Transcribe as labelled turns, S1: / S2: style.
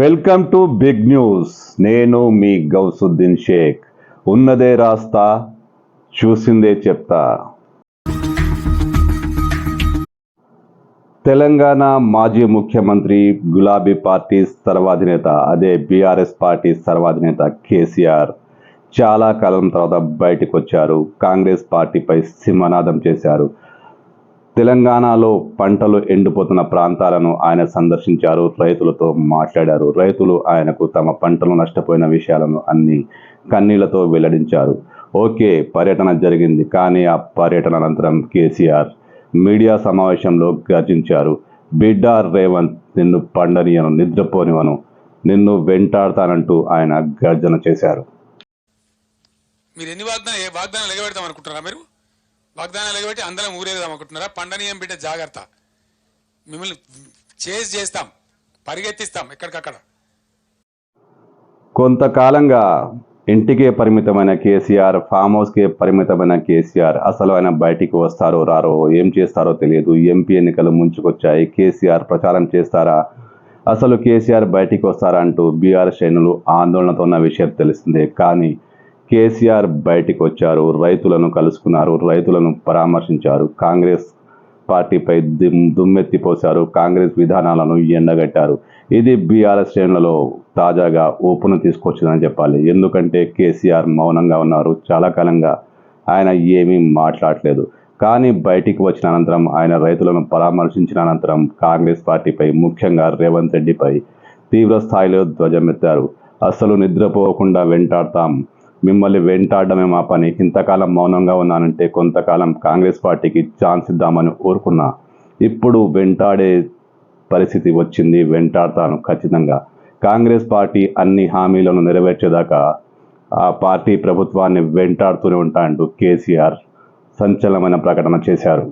S1: Welcome to big news. నేను మీ గౌసుద్దీన్ షేక్. ఉన్నదే రాస్తా చూసిందే చెప్తా. తెలంగాణ మాజీ ముఖ్యమంత్రి గులాబీ పార్టీ సర్వాధినేత అదే బీఆర్ఎస్ పార్టీ సర్వాధినేత కేసీఆర్ చాలా కాలం తర్వాత బయటకు వచ్చారు కాంగ్రెస్ పార్టీపై సింహనాదం చేశారు. తెలంగాణలో పంటలు ఎండిపోతున్న ప్రాంతాలను ఆయన సందర్శించారు రైతులతో మాట్లాడారు. రైతులు ఆయనకు తమ పంటలు నష్టపోయిన విషయాలను అన్ని కన్నీళ్ళతో వెల్లడించారు. ఓకే పర్యటన జరిగింది కానీ ఆ పర్యటన అనంతరం కేసీఆర్ మీడియా సమావేశంలో గర్జించారు. బిడ్డ రేవంత్ నిన్ను పండనియను నిద్రపోనివను నిన్ను వెంటాడతానంటూ ఆయన గర్జన చేశారు.
S2: మీరు ఎన్ని వాగ్దానం ఏ వాగ్దానాలు ఎగబెడతాం అనుకుంటున్నారా మీరు? వాగ్దానాలు ఎగబెట్టి అందరం ఊరేదాం అనుకుంటున్నారా? పండనీయం బిడ్డ జాగ్రత్త. మిమ్మల్ని చేసి చేస్తాం పరిగెత్తిస్తాం ఎక్కడికక్కడ.
S1: కొంతకాలంగా ఇంటికే పరిమితమైన కేసీఆర్ ఫామ్ హౌస్కే పరిమితమైన కేసీఆర్ అసలు ఆయన బయటికి వస్తారో రారో ఏం చేస్తారో తెలియదు. ఎంపీ ఎన్నికలు ముంచుకొచ్చాయి. కేసీఆర్ ప్రచారం చేస్తారా? అసలు కేసీఆర్ బయటికి వస్తారా అంటూ బీఆర్ శ్రేణులు ఆందోళనతో ఉన్న విషయం తెలిసిందే కానీ కేసీఆర్ బయటికి వచ్చారు రైతులను కలుసుకున్నారు రైతులను పరామర్శించారు కాంగ్రెస్ పార్టీపై దుమ్ దుమ్మెత్తిపోశారు కాంగ్రెస్ విధానాలను ఎండగట్టారు. ఇది బీఆర్ఎస్ శ్రేణులలో తాజాగా ఊపును తీసుకొచ్చిందని చెప్పాలి. ఎందుకంటే కేసీఆర్ మౌనంగా ఉన్నారు చాలా కాలంగా ఆయన ఏమీ మాట్లాడలేదు. కానీ బయటికి వచ్చిన అనంతరం ఆయన రైతులను పరామర్శించిన అనంతరం కాంగ్రెస్ పార్టీపై ముఖ్యంగా రేవంత్ రెడ్డిపై తీవ్ర స్థాయిలో ధ్వజమెత్తారు. అసలు నిద్రపోకుండా వెంటాడతాం. మిమ్మల్ని వెంటాడమే మా పని. ఇంతకాలం మౌనంగా ఉన్నానంటే కొంతకాలం కాంగ్రెస్ పార్టీకి ఛాన్స్ ఇద్దామని కోరుకున్నా ఇప్పుడు వెంటాడే పరిస్థితి వచ్చింది వెంటాడతాను ఖచ్చితంగా. కాంగ్రెస్ పార్టీ అన్ని హామీలను నెరవేర్చేదాకా ఆ పార్టీ ప్రభుత్వాన్ని వెంటాడుతూనే ఉంటా అంటూ కేసీఆర్ సంచలనమైన ప్రకటన చేశారు.